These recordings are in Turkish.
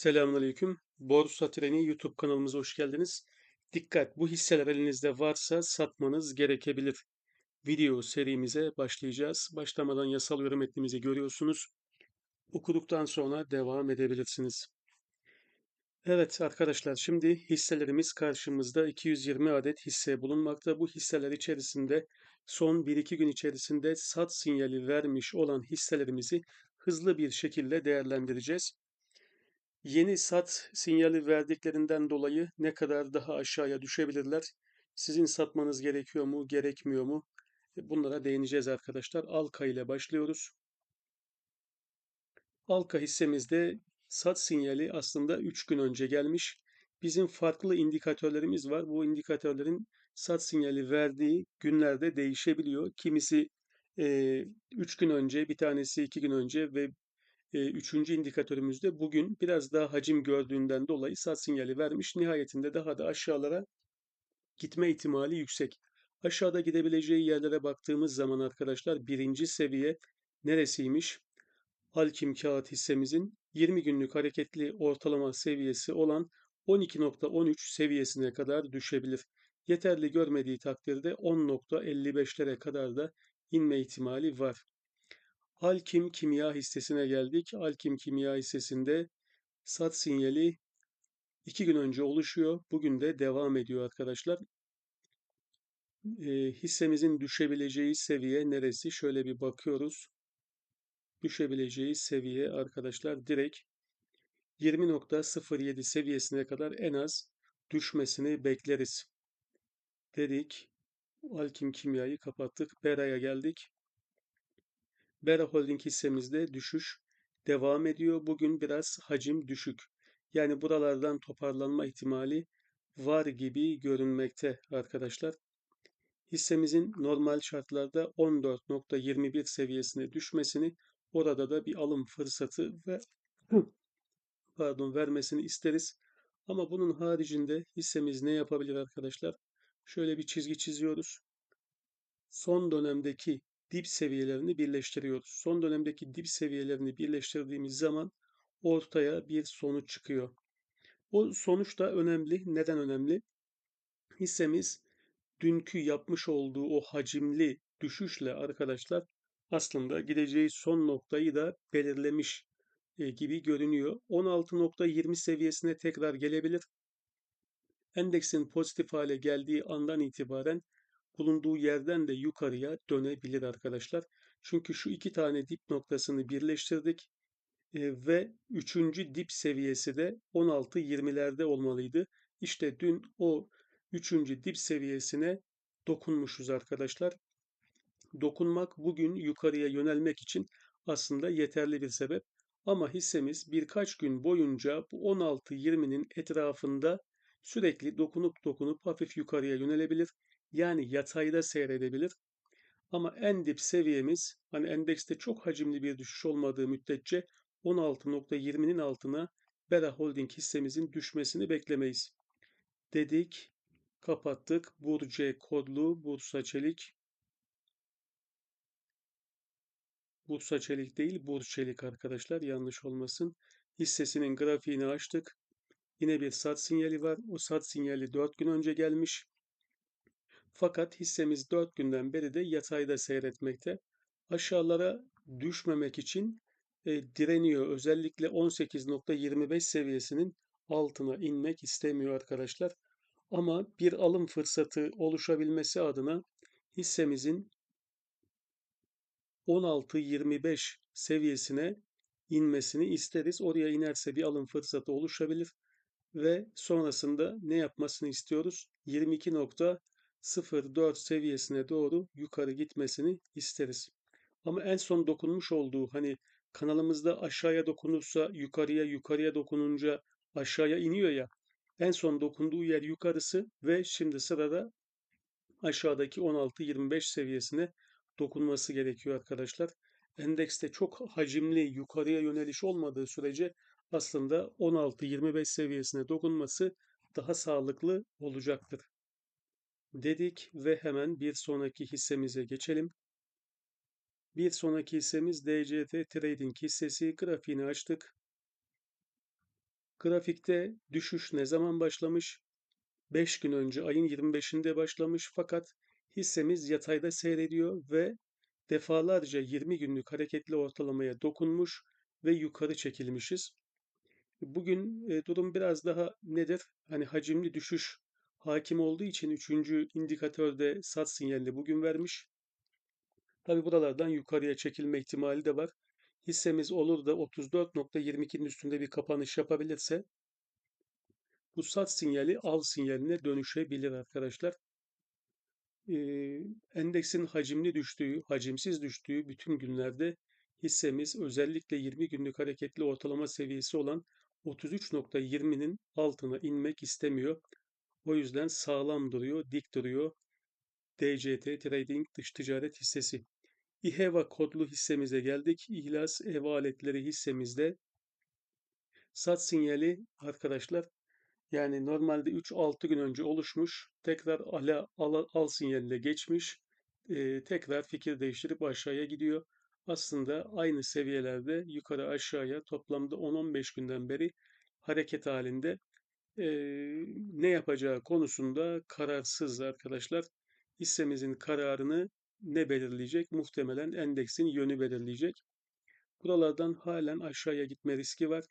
Selamünaleyküm. Borsa Treni YouTube kanalımıza hoş geldiniz. Dikkat, bu hisseler elinizde varsa satmanız gerekebilir. Video serimize başlayacağız. Başlamadan yasal yorum metnimizi görüyorsunuz. Okuduktan sonra devam edebilirsiniz. Evet arkadaşlar şimdi hisselerimiz karşımızda 220 adet hisse bulunmakta. Bu hisseler içerisinde son 1-2 gün içerisinde sat sinyali vermiş olan hisselerimizi hızlı bir şekilde değerlendireceğiz. Yeni sat sinyali verdiklerinden dolayı ne kadar daha aşağıya düşebilirler? Sizin satmanız gerekiyor mu, gerekmiyor mu? E, bunlara değineceğiz arkadaşlar. Alka ile başlıyoruz. Alka hissemizde sat sinyali aslında 3 gün önce gelmiş. Bizim farklı indikatörlerimiz var. Bu indikatörlerin sat sinyali verdiği günlerde değişebiliyor. Kimisi 3 e, gün önce, bir tanesi 2 gün önce ve e, üçüncü indikatörümüzde bugün biraz daha hacim gördüğünden dolayı sat sinyali vermiş. Nihayetinde daha da aşağılara gitme ihtimali yüksek. Aşağıda gidebileceği yerlere baktığımız zaman arkadaşlar birinci seviye neresiymiş? Alkim kağıt hissemizin 20 günlük hareketli ortalama seviyesi olan 12.13 seviyesine kadar düşebilir. Yeterli görmediği takdirde 10.55'lere kadar da inme ihtimali var. Alkim Kimya hissesine geldik. Alkim Kimya hissesinde sat sinyali iki gün önce oluşuyor. Bugün de devam ediyor arkadaşlar. E, hissemizin düşebileceği seviye neresi? Şöyle bir bakıyoruz. Düşebileceği seviye arkadaşlar direkt 20.07 seviyesine kadar en az düşmesini bekleriz. Dedik. Alkim Kimya'yı kapattık. Bera'ya geldik. Bera Holding hissemizde düşüş devam ediyor. Bugün biraz hacim düşük. Yani buralardan toparlanma ihtimali var gibi görünmekte arkadaşlar. Hissemizin normal şartlarda 14.21 seviyesine düşmesini, orada da bir alım fırsatı ve pardon vermesini isteriz. Ama bunun haricinde hissemiz ne yapabilir arkadaşlar? Şöyle bir çizgi çiziyoruz. Son dönemdeki dip seviyelerini birleştiriyoruz. Son dönemdeki dip seviyelerini birleştirdiğimiz zaman ortaya bir sonuç çıkıyor. O sonuç da önemli. Neden önemli? Hissemiz dünkü yapmış olduğu o hacimli düşüşle arkadaşlar aslında gideceği son noktayı da belirlemiş e, gibi görünüyor. 16.20 seviyesine tekrar gelebilir. Endeksin pozitif hale geldiği andan itibaren bulunduğu yerden de yukarıya dönebilir arkadaşlar. Çünkü şu iki tane dip noktasını birleştirdik e, ve üçüncü dip seviyesi de 16-20'lerde olmalıydı. İşte dün o üçüncü dip seviyesine dokunmuşuz arkadaşlar. Dokunmak bugün yukarıya yönelmek için aslında yeterli bir sebep. Ama hissemiz birkaç gün boyunca bu 16-20'nin etrafında sürekli dokunup dokunup hafif yukarıya yönelebilir yani yatayda seyredebilir. Ama en dip seviyemiz hani endekste çok hacimli bir düşüş olmadığı müddetçe 16.20'nin altına Bera Holding hissemizin düşmesini beklemeyiz. Dedik, kapattık. Burcu kodlu Bursa Çelik. Bursa Çelik değil, Burçelik arkadaşlar yanlış olmasın. Hissesinin grafiğini açtık. Yine bir sat sinyali var. O sat sinyali 4 gün önce gelmiş. Fakat hissemiz 4 günden beri de yatayda seyretmekte. Aşağılara düşmemek için e, direniyor. Özellikle 18.25 seviyesinin altına inmek istemiyor arkadaşlar. Ama bir alım fırsatı oluşabilmesi adına hissemizin 16.25 seviyesine inmesini isteriz. Oraya inerse bir alım fırsatı oluşabilir ve sonrasında ne yapmasını istiyoruz? 22. 0.4 seviyesine doğru yukarı gitmesini isteriz. Ama en son dokunmuş olduğu hani kanalımızda aşağıya dokunursa yukarıya yukarıya dokununca aşağıya iniyor ya en son dokunduğu yer yukarısı ve şimdi sırada aşağıdaki 16-25 seviyesine dokunması gerekiyor arkadaşlar. Endekste çok hacimli yukarıya yöneliş olmadığı sürece aslında 16-25 seviyesine dokunması daha sağlıklı olacaktır dedik ve hemen bir sonraki hissemize geçelim. Bir sonraki hissemiz DCT Trading hissesi. Grafiğini açtık. Grafikte düşüş ne zaman başlamış? 5 gün önce ayın 25'inde başlamış fakat hissemiz yatayda seyrediyor ve defalarca 20 günlük hareketli ortalamaya dokunmuş ve yukarı çekilmişiz. Bugün e, durum biraz daha nedir? Hani hacimli düşüş hakim olduğu için üçüncü indikatörde sat sinyalini bugün vermiş. Tabi buralardan yukarıya çekilme ihtimali de var. Hissemiz olur da 34.22'nin üstünde bir kapanış yapabilirse bu sat sinyali al sinyaline dönüşebilir arkadaşlar. Ee, endeksin hacimli düştüğü, hacimsiz düştüğü bütün günlerde hissemiz özellikle 20 günlük hareketli ortalama seviyesi olan 33.20'nin altına inmek istemiyor. O yüzden sağlam duruyor, dik duruyor. DCT Trading Dış Ticaret hissesi. İHEVA kodlu hissemize geldik. İhlas ev aletleri hissemizde sat sinyali arkadaşlar yani normalde 3-6 gün önce oluşmuş. Tekrar ala, al, al sinyaline geçmiş. Ee, tekrar fikir değiştirip aşağıya gidiyor. Aslında aynı seviyelerde yukarı aşağıya toplamda 10-15 günden beri hareket halinde. Ee, ne yapacağı konusunda kararsız arkadaşlar. Hissemizin kararını ne belirleyecek? Muhtemelen endeksin yönü belirleyecek. Buralardan halen aşağıya gitme riski var.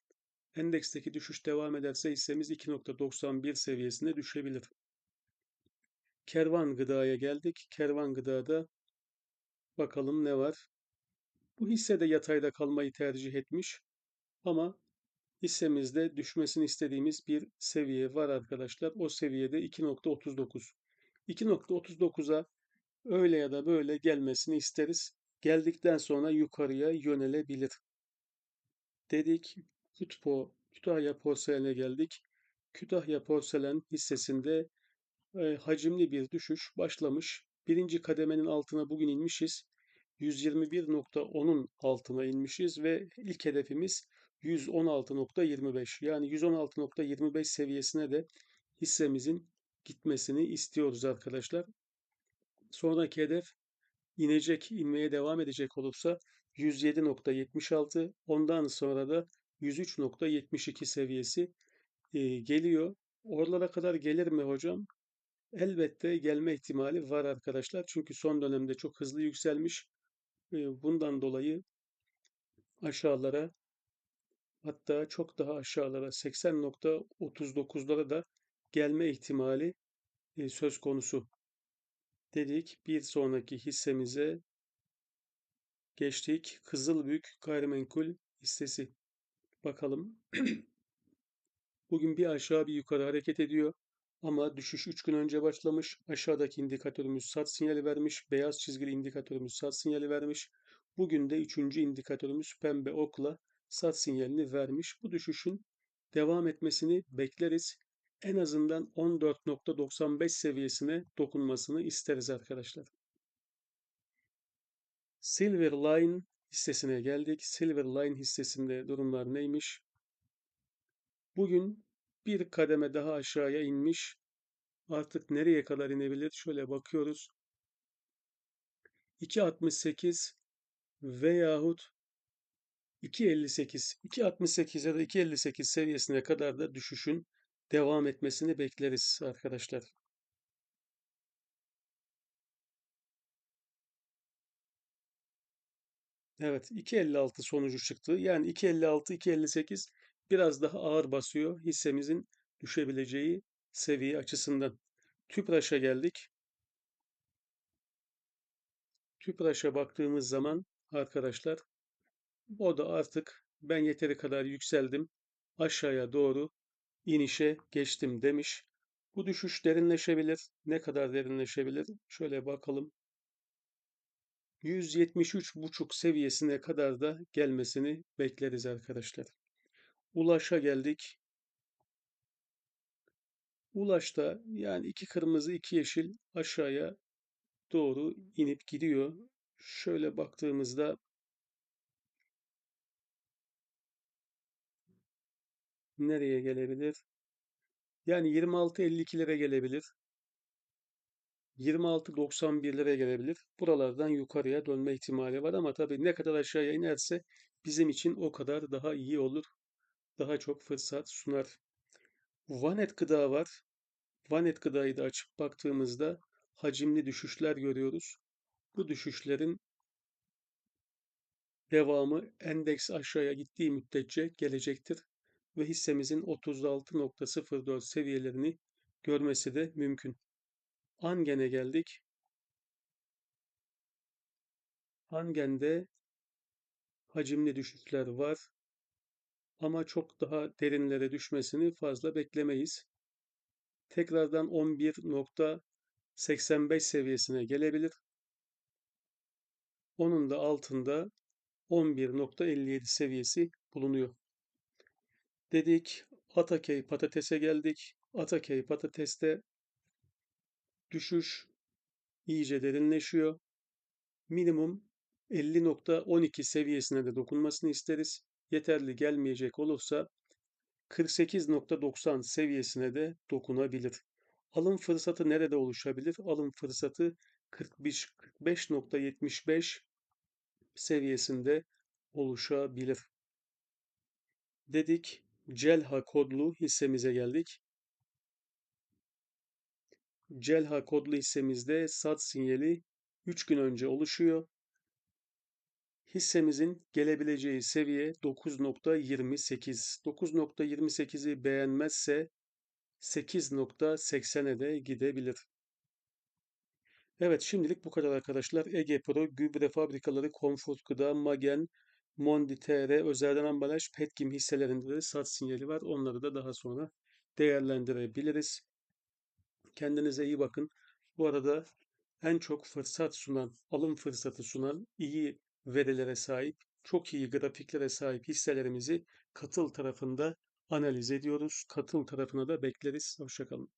Endeksteki düşüş devam ederse hissemiz 2.91 seviyesine düşebilir. Kervan Gıda'ya geldik. Kervan Gıda'da bakalım ne var. Bu hisse de yatayda kalmayı tercih etmiş. Ama hissemizde düşmesini istediğimiz bir seviye var arkadaşlar. O seviyede 2.39. 2.39'a öyle ya da böyle gelmesini isteriz. Geldikten sonra yukarıya yönelebilir. Dedik Kütpo, Kütahya Porselen'e geldik. Kütahya Porselen hissesinde e, hacimli bir düşüş başlamış. Birinci kademenin altına bugün inmişiz. 121.10'un altına inmişiz ve ilk hedefimiz 116.25 yani 116.25 seviyesine de hissemizin gitmesini istiyoruz arkadaşlar. Sonraki hedef inecek, inmeye devam edecek olursa 107.76 ondan sonra da 103.72 seviyesi e, geliyor. Oralara kadar gelir mi hocam? Elbette gelme ihtimali var arkadaşlar. Çünkü son dönemde çok hızlı yükselmiş. E, bundan dolayı aşağılara hatta çok daha aşağılara 80.39'lara da gelme ihtimali söz konusu. Dedik bir sonraki hissemize geçtik. Kızılbük gayrimenkul hissesi. Bakalım. Bugün bir aşağı bir yukarı hareket ediyor. Ama düşüş 3 gün önce başlamış. Aşağıdaki indikatörümüz sat sinyali vermiş. Beyaz çizgili indikatörümüz sat sinyali vermiş. Bugün de 3. indikatörümüz pembe okla sat sinyalini vermiş. Bu düşüşün devam etmesini bekleriz. En azından 14.95 seviyesine dokunmasını isteriz arkadaşlar. Silver Line hissesine geldik. Silver Line hissesinde durumlar neymiş? Bugün bir kademe daha aşağıya inmiş. Artık nereye kadar inebilir? Şöyle bakıyoruz. 2.68 veyahut 2.58, 2.68 ya da 2.58 seviyesine kadar da düşüşün devam etmesini bekleriz arkadaşlar. Evet 2.56 sonucu çıktı. Yani 2.56, 2.58 biraz daha ağır basıyor hissemizin düşebileceği seviye açısından. TÜPRAŞ'a geldik. TÜPRAŞ'a baktığımız zaman arkadaşlar o da artık ben yeteri kadar yükseldim aşağıya doğru inişe geçtim demiş. Bu düşüş derinleşebilir. Ne kadar derinleşebilir? Şöyle bakalım. 173,5 seviyesine kadar da gelmesini bekleriz arkadaşlar. Ulaş'a geldik. Ulaş'ta yani iki kırmızı iki yeşil aşağıya doğru inip gidiyor. Şöyle baktığımızda nereye gelebilir? Yani 26.52'lere gelebilir. 26.91'lere gelebilir. Buralardan yukarıya dönme ihtimali var ama tabii ne kadar aşağıya inerse bizim için o kadar daha iyi olur. daha çok fırsat sunar. Vanet Gıda var. Vanet Gıda'yı da açıp baktığımızda hacimli düşüşler görüyoruz. Bu düşüşlerin devamı endeks aşağıya gittiği müddetçe gelecektir ve hissemizin 36.04 seviyelerini görmesi de mümkün. Angen'e geldik. Angen'de hacimli düşüşler var ama çok daha derinlere düşmesini fazla beklemeyiz. Tekrardan 11.85 seviyesine gelebilir. Onun da altında 11.57 seviyesi bulunuyor. Dedik Atakey patatese geldik. Atakey patateste düşüş iyice derinleşiyor. Minimum 50.12 seviyesine de dokunmasını isteriz. Yeterli gelmeyecek olursa 48.90 seviyesine de dokunabilir. Alım fırsatı nerede oluşabilir? Alım fırsatı 45.75 seviyesinde oluşabilir. Dedik Celha kodlu hissemize geldik. Celha kodlu hissemizde sat sinyali 3 gün önce oluşuyor. Hissemizin gelebileceği seviye 9.28. 9.28'i beğenmezse 8.80'e de gidebilir. Evet şimdilik bu kadar arkadaşlar. Ege Pro, Gübre Fabrikaları, Comfort Gıda, Magen, Mondi TR, Özelden Ambalaj, Petkim hisselerinde de sat sinyali var. Onları da daha sonra değerlendirebiliriz. Kendinize iyi bakın. Bu arada en çok fırsat sunan, alım fırsatı sunan, iyi verilere sahip, çok iyi grafiklere sahip hisselerimizi katıl tarafında analiz ediyoruz. Katıl tarafına da bekleriz. Hoşçakalın.